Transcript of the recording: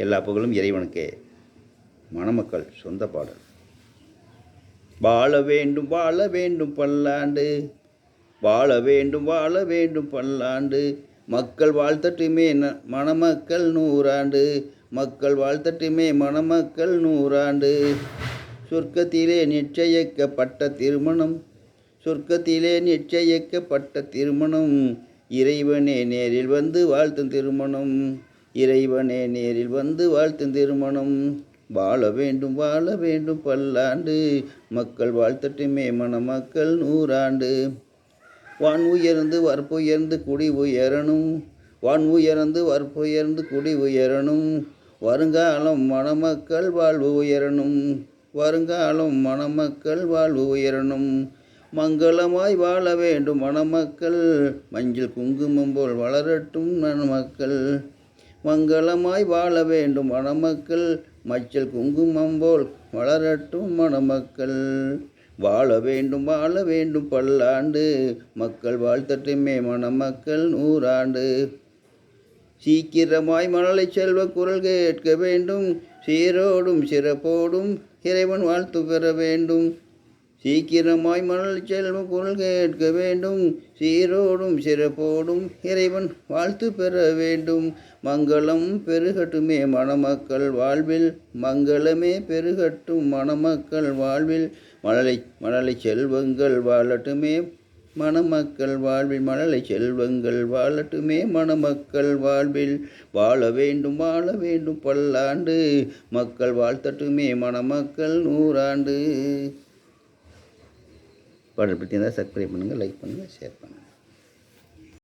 எல்லா புகழும் இறைவனுக்கே. மணமக்கள் சொந்த பாடல். வாழ வேண்டும் வாழ வேண்டும் பல்லாண்டு. வாழ வேண்டும் வாழ வேண்டும் பல்லாண்டு. மக்கள் வாழ்த்தட்டுமே ந- மணமக்கள் நூறாண்டு. மக்கள் வாழ்த்தட்டுமே மணமக்கள் நூறாண்டு. சொர்க்கத்திலே நிச்சயிக்கப்பட்ட திருமணம். சொர்க்கத்திலே நிச்சயிக்கப்பட்ட திருமணம். இறைவனே நேரில் வந்து வாழ்த்தும் திருமணம். இறைவனே நேரில் வந்து வாழ்த்தும் திருமணம். வாழ வேண்டும் வாழ வேண்டும் பல்லாண்டு. மக்கள் வாழ்த்தட்டுமே மணமக்கள் நூறாண்டு. வான் உயர்ந்து வற்புயர்ந்து குடி உயரணும். வான் உயர்ந்து வற்புயர்ந்து குடி உயரணும். வருங்காலம் மணமக்கள் வாழ்வு உயரணும். வருங்காலம் மணமக்கள் வாழ்வு உயரணும். மங்களமாய் வாழ வேண்டும் மணமக்கள். மஞ்சள் குங்குமம் போல் வளரட்டும் மணமக்கள். மங்களமாய் வாழ வேண்டும். மணமக்கள் மச்சல் குங்குமம் போல் வளரட்டும் மணமக்கள் வாழ வேண்டும் வாழ வேண்டும் பல்லாண்டு. மக்கள் வாழ்த்தட்டுமே மணமக்கள் நூறாண்டு. சீக்கிரமாய் மழலை செல்வ குரல் கேட்க வேண்டும். சீரோடும் சிறப்போடும் இறைவன் வாழ்த்து பெற வேண்டும். சீக்கிரமாய் மணல் செல்வம் குரல் கேட்க வேண்டும். சீரோடும் சிறப்போடும் இறைவன் வாழ்த்து பெற வேண்டும். மங்களம் பெருகட்டுமே மணமக்கள் வாழ்வில். மங்களமே பெருகட்டும் மணமக்கள் வாழ்வில். மழலை மணலை செல்வங்கள் வாழட்டுமே மணமக்கள் வாழ்வில். மணலை செல்வங்கள் வாழட்டுமே மணமக்கள் வாழ்வில். வாழ வேண்டும் வாழ வேண்டும் பல்லாண்டு. மக்கள் வாழ்த்தட்டுமே மணமக்கள் நூறாண்டு. பாடல் பற்றி இருந்தால் சப்ஸ்கிரைப் பண்ணுங்கள் லைக் பண்ணுங்கள் ஷேர் பண்ணுங்கள்